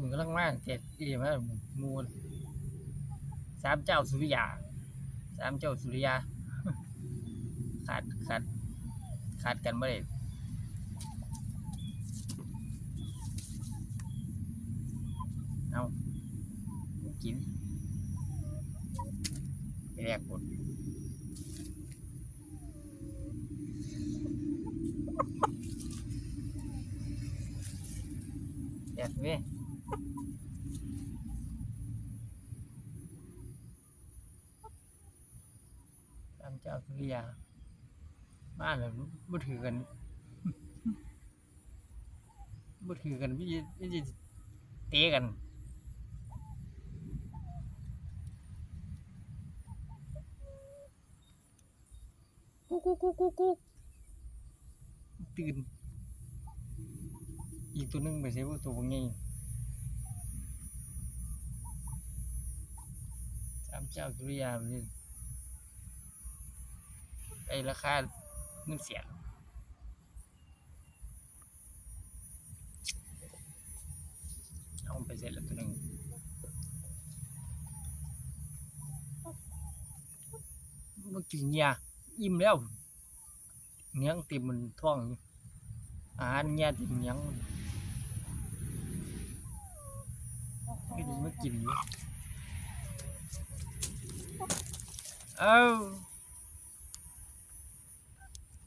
ทั้งมากเจ็ดอีมามูลสามเจ้าสุริยาสามเจ้าสุริยา ขาดขาดขาดกันไม่ได้เอากินแรกหมดแรกเว้ามเจ้าสุริยามาเลยบ่ถือกันบ่ถือกันพี่จะเตะกันกุ๊กกุ๊กกุ๊กกุ๊กกุ๊กตื่นอีกตัวหนึงไปเสียว่าตัวงไงสามเจ้าสุริยามันนี่ ไอ้ราคาเงินเสียเอาไปเสร็จแล้วตัวหนึ่งมื่อกี้เนี่ยอิ่มแล้วเนี้ยงเต็มมันท้องอาหารเนี่ยเต็มเนี้ยงไม่ได้มากินเอ้า